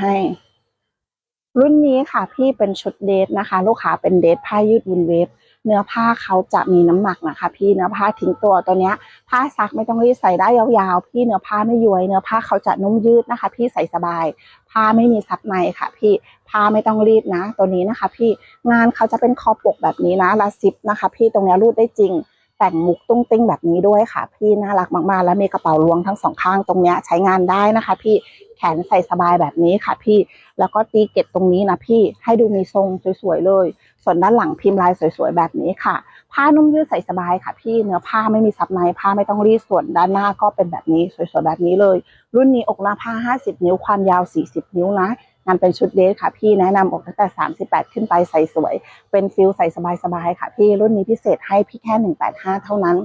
ให้ รุ่นนี้ค่ะพี่เป็นชุดเดทนะคะ ลูกค้าเป็นเดทผ้ายืดวินเวฟเนื้อผ้าเขาจะมีน้ำหนักนะคะ พี่เนื้อผ้าทิ้งตัวตัวเนี้ย ผ้าซักไม่ต้องรีดใส่ได้ยาวๆ พี่เนื้อผ้าไม่ย้วยเนื้อผ้าเขาจะนุ่มยืดนะคะ พี่ใส่สบาย ผ้าไม่มีซับในค่ะ พี่ผ้าไม่ต้องรีดนะ ตัวนี้นะคะ พี่งานเขาจะเป็นคอปกแบบนี้นะลาซิปนะคะ พี่ตรงเนี้ยรูดได้จริง แต่งมุกตุ้งติ้งแบบนี้ด้วยค่ะ พี่น่ารักมากๆ แล้วมีกระเป๋าลวงทั้งสองข้างตรงเนี้ยใช้งานได้นะคะ พี่แขนใส่สบายแบบนี้ค่ะ พี่แล้วก็ตีเก็บตรงนี้นะพี่ให้ดูมีทรงสวยๆเลย ส่วนด้านหลังพิมพ์ลายสวยๆแบบนี้ค่ะ ผ้านุ่มยืดใส่สบายค่ะ พี่เนื้อผ้าไม่มีซับในผ้าไม่ต้องรีดส่วนด้านหน้าก็เป็นแบบนี้สวยๆแบบนี้เลย รุ่นนี้อกหน้าผ้า 50 นิ้วความยาว 40 นิ้วนะ งานเป็นชุดเดทค่ะพี่แนะนำอกตั้งแต่ 38 ขึ้นไปใส่สวย เป็นฟิลใส่สบายๆค่ะพี่รุ่นนี้พิเศษให้พี่แค่ 185 เท่านั้น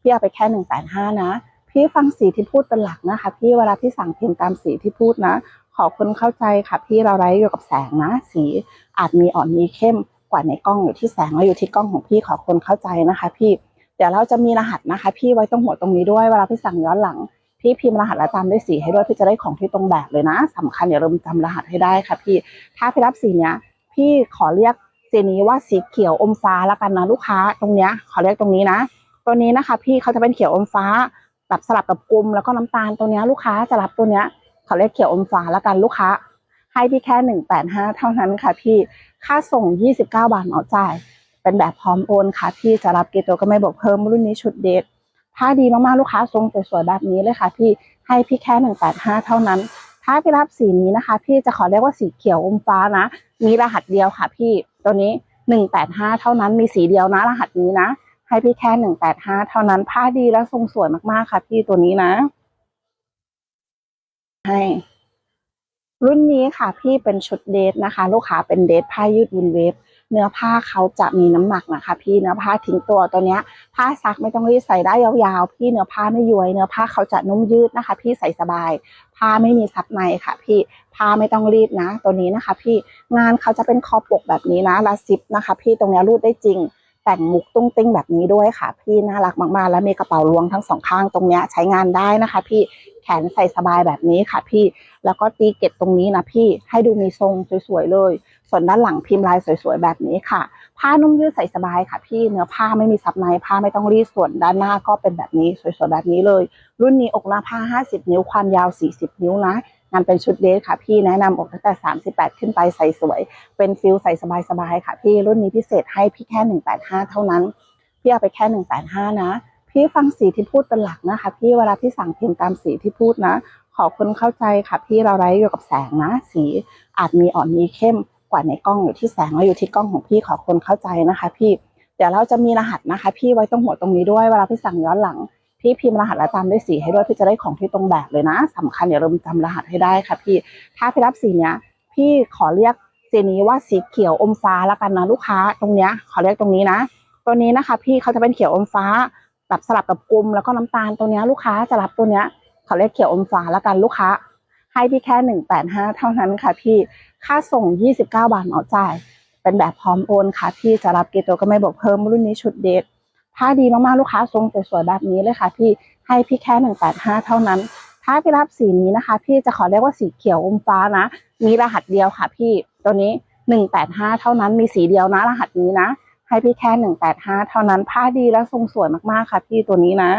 พี่เอาไปแค่ 185 นะ พี่ฟังสีที่พูดเป็นหลักนะคะ พี่เวลาพี่สั่งพิมพ์ตามสีที่พูดนะ ขอคุณเข้าใจค่ะพี่เราไร้อยู่กับแสงนะ สีอาจมีอ่อนมีเข้มกว่าในกล้องอยู่ที่แสงแล้วอยู่ที่กล้องของพี่ขอคนเข้าใจนะคะ พี่เดี๋ยวเราจะมีรหัสนะคะ พี่ไว้ตรงหัวตรงนี้ด้วยเวลาพี่สั่งย้อนหลัง พี่พิมพ์รหัสและตามด้วยสีให้ด้วยพี่จะได้ของที่ตรงแบบเลยนะสำคัญอย่าลืมจำรหัสให้ได้ค่ะพี่ถ้าพี่รับสีเนี้ยพี่ขอเรียกสีนี้ว่าสีเขียวอมฟ้าแล้วกันนะลูกค้าตรงเนี้ยขอเรียกตรงนี้นะ ตัวนี้นะคะ พี่เขาจะเป็นเขียวอมฟ้าแบบสลับกับกลมแล้วก็น้ำตาลตัวเนี้ยลูกค้าจะรับตัวเนี้ยขอเรียกเขียวอมฟ้าแล้วกันลูกค้า ให้พี่แค่หนึ่งแปดห้าเท่านั้นค่ะพี่ค่าส่งยี่สิบเก้าบาทเอาจ่ายเป็นแบบพร้อมโอนค่ะพี่จะรับกี่ตัวก็ไม่บอกเพิ่มรุ่นนี้ชุดเดท ผ้าดีมากๆลูกค้าทรงสวยๆแบบนี้เลยค่ะ พี่ให้พี่แค่หนึ่งแปดห้าเท่านั้น ถ้าพี่รับสีนี้นะคะ พี่จะขอเรียกว่าสีเขียวอมฟ้านะ มีรหัสเดียวค่ะ พี่ตัวนี้หนึ่งแปดห้าเท่านั้น มีสีเดียวนะ รหัสนี้นะ ให้พี่แค่หนึ่งแปดห้าเท่านั้น ผ้าดีและทรงสวยมากๆค่ะ พี่ตัวนี้นะ ให้รุ่นนี้ค่ะพี่เป็นชุดเดทนะคะ ลูกค้าเป็นเดทผ้ายืดวินเวฟ เนื้อผ้าเขาจะมีน้ำหนักนะคะ พี่เนื้อผ้าทิ้งตัวตัวเนี้ย ผ้าซักไม่ต้องรีดใส่ได้ยาวๆ พี่เนื้อผ้าไม่ย้วยเนื้อผ้าเขาจะนุ่มยืดนะคะ พี่ใส่สบาย ผ้าไม่มีซับในค่ะ พี่ผ้าไม่ต้องรีดนะ ตัวนี้นะคะ พี่งานเขาจะเป็นคอปกแบบนี้นะลาซิปนะคะ พี่ตรงเนี้ยรูดได้จริง แต่งมุกตุ้งติ้งแบบนี้ด้วยค่ะ พี่น่ารักมากๆ แล้วมีกระเป๋าล้วงทั้งสองข้างตรงเนี้ยใช้งานได้นะคะ พี่แขนใส่สบายแบบนี้ค่ะ พี่แล้วก็ตีเก็บตรงนี้นะพี่ให้ดูมีทรงสวยๆเลย ส่วนด้านหลังพิมพ์ลายสวยๆแบบนี้ค่ะ ผ้านุ่มยืดใส่สบายค่ะ พี่เนื้อผ้าไม่มีซับในผ้าไม่ต้องรีดส่วนด้านหน้าก็เป็นแบบนี้สวยๆแบบนี้เลย รุ่นนี้อกหน้าผ้า 50 นิ้วความยาว 40 นิ้วนะ งานเป็นชุดเดทค่ะพี่แนะนำอกตั้งแต่ 38 ขึ้นไปใส่สวย เป็นฟิลใส่สบายๆค่ะพี่รุ่นนี้พิเศษให้พี่แค่ 185 เท่านั้น พี่เอาไปแค่ 185 นะ พี่ฟังสีที่พูดเป็นหลักนะคะ พี่เวลาพี่สั่งพิมพ์ตามสีที่พูดนะ ขอคุณเข้าใจค่ะพี่เราไร้อยู่กับแสงนะ สีอาจมีอ่อนมีเข้มกว่าในกล้องอยู่ที่แสงแล้วอยู่ที่กล้องของพี่ขอคนเข้าใจนะคะ พี่เดี๋ยวเราจะมีรหัสนะคะ พี่ไว้ตรงหัวตรงนี้ด้วยเวลาพี่สั่งย้อนหลัง พี่พิมพ์รหัสและตามด้วยสีให้ด้วยพี่จะได้ของที่ตรงแบบเลยนะสำคัญอย่าลืมจำรหัสให้ได้ค่ะพี่ถ้าพี่รับสีเนี้ยพี่ขอเรียกสีนี้ว่าสีเขียวอมฟ้าแล้วกันนะลูกค้าตรงเนี้ยขอเรียกตรงนี้นะ ตัวนี้นะคะ พี่เขาจะเป็นเขียวอมฟ้าแบบสลับกับกลมแล้วก็น้ำตาลตัวเนี้ยลูกค้าจะรับตัวเนี้ยขอเรียกเขียวอมฟ้าแล้วกันลูกค้า ให้พี่แค่หนึ่งแปดห้าเท่านั้นค่ะพี่ค่าส่งยี่สิบเก้าบาทเอาจ่าย เป็นแบบพร้อมโอนค่ะพี่จะรับกี่ตัวก็ไม่บอกเพิ่มรุ่นนี้ชุดเดท ผ้าดีมากๆลูกค้าทรงสวยๆแบบนี้เลยค่ะ พี่ให้พี่แค่ 185 เท่านั้น ถ้าพี่รับสีนี้นะคะ พี่จะขอเรียกว่าสีเขียวอมฟ้านะ มีรหัสเดียวค่ะ พี่ตัวนี้ 185 เท่านั้น มีสีเดียวนะ รหัสนี้นะ ให้พี่แค่ 185 เท่านั้น ผ้าดีและทรงสวยมากๆค่ะ พี่ตัวนี้นะ